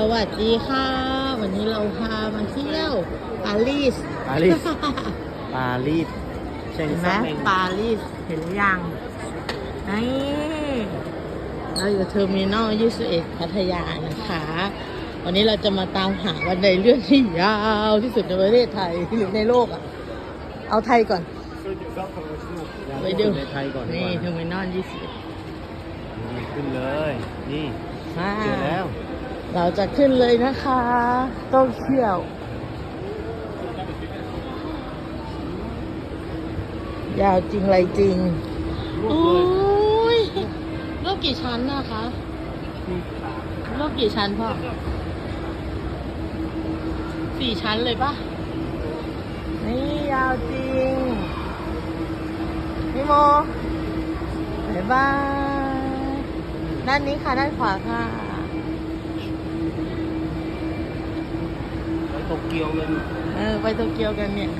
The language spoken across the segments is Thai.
สวัสดีค่ะ วันนี้เราพามาเที่ยวปารีสปารีสปารีสเชงเห็นไหมซัมเองปารีสเห็นหรือยังนี่เราอยู่เทอร์มินอล21พัทยานะคะ วันนี้เราจะมาตามหาวันใดเลื่อนที่ยาวที่สุดในประเทศไทยหรือในโลกอะ เอาไทยก่อนไปดูในไทยก่อนดีนี่กว่าเทอร์มินอล21นี่ขึ้นเลย นี่อ่าเจอแล้ว เราจะขึ้นเลยนะคะโตเกียว ยาวจริงไรจริงรูปโอ้เลยยรูปกี่ชั้นนะคะรูปกี่ชั้นพ่อสี่ชั้นเลยปะนี่ยาวจริงพี่โมบ๊ายบายด้านนี้ค่ะ ด้านขวาค่ะ ไป โตเกียวเลยเออไปโตเกียวกันเนี่ย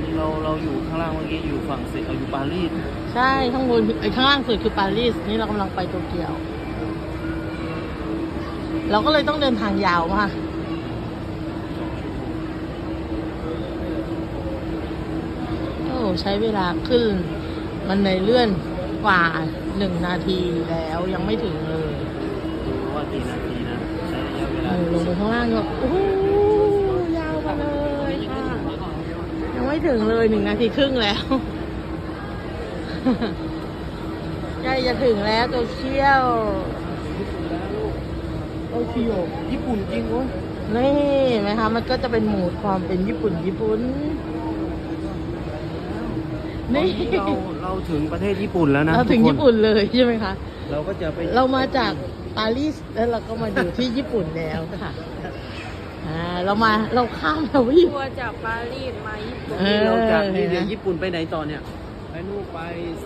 นี่เราเราอยู่ข้างล่างเมื่อกี้อยู่ฝั่งเศสเอาอยู่ปารีสใช่ข้างบนไอ้ข้างล่างสุดคือปารีสนี่เรากำลังไปโตเกียว เราก็เลยต้องเดินทางยาวมากโอ้ใช้เวลาขึ้น มันในเลื่อนกว่าหนึ่งนาทีแล้วยังไม่ถึงเลยดูว่ากี่นาทีนะ ลาอลงไปข้างล่างก็โอ้โหยาวมาเลยค่ะยังไม่ถึงเลยหนึ่งนาทีครึ่งแล้วใกล้จะถึงแล้วโตเกียวโตเกียวญี่ปุ่นจริงเว้ยนี่เห็นไหมคะมันก็จะเป็นหมูดความเป็นญี่ปุ่นญี่ปุ่นตอนนี่นี้เราเราถึงประเทศญี่ปุ่นแล้วนะเราถึงทุกคญี่ปุ่นเลยใช่ไหมคะเราก็จะไปเรามาจาก ปารีสแล้วเราก็มาอยู่ที่ญี่ปุ่นแล้วค่ะอ่าเรามาเราข้ามเราวิ่งทัวร์จากปารีสมาญี่ปุ่นเออ เราจากนี่เห็นไหมเดี๋ยวญี่ปุ่นไปไหนต่อเนี่ย ไปนู่นไป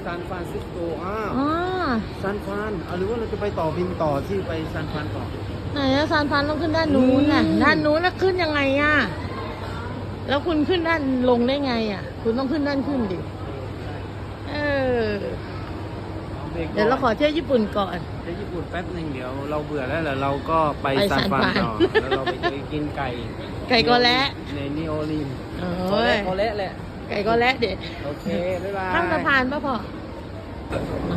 ซานฟรานซิสโกอ้าวอ่าซานฟรานเอาหรือว่าเราจะไปต่อบินต่อที่ไปซานฟรานต่อ ไหนอะซานฟรานต้องขึ้นด้านนู้นน่ะอืม ด้านนู้นแล้วขึ้นยังไงอะแล้วคุณขึ้นด้านลงได้ไงอะคุณต้องขึ้นด้านขึ้นดิ เออ เดี๋ยวเราขอเที่ยวญี่ปุ่นก่อนไปญี่ปุ่นแป๊บหนึ่งเดี๋ยวเราเบื่อแล้วแล้วเราก็ไปไปซานฟรานซานฟราน ต่อแล้วเราไปไปกินไก่ไก่ก็และในนิโอลีนโอ้ยโอเละแหละ ไก่ก็และเด็ดโอเค บ๊ายบาย ข้ามสะพานป่ะพ่อ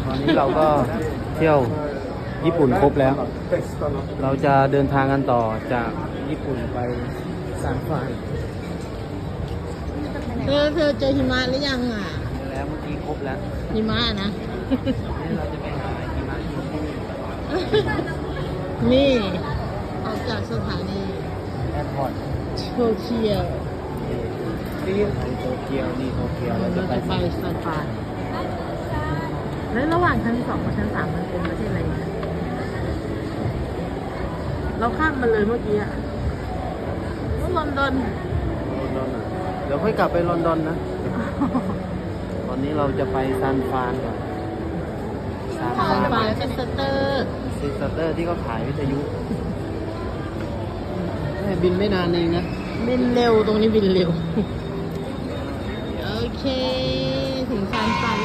ตอนนี้เราก็เที่ยวญี่ปุ่นครบแล้ว เราจะเดินทางกันต่อจากญี่ปุ่นไปซานฟรานเธอเธอเจอหิมะหรือยังอะ แล้วเมื่อกี้ครบแล้วหิมะนะนี่ เราจะไปหาหิมะอยู่ที่นี่ ออกจากสถานีแอร์พอร์ตโตเกียวที่โตเกียวนี่โตเกียวเราเราจะไปจะไปซานฟรานแล้วระหว่างชั้นสองกับชั้นสามมันเป็นประเทศอะไรนะเราข้ามมาเลยเมื่อกี้อะลอนดอนลอนดอนอะเดี๋ยวค่อยกลับไปลอนดอนนะ ตอนนี้เราจะไปซานฟรานก่อนซา นซานฟฟรารานนซิสเตอร์ซิสเตอร์ที่เขาขายวิทยุแม่บินไม่นานเองนะ บินเร็วตรงนี้บินเร็ว โอเค ถึงซานฟราน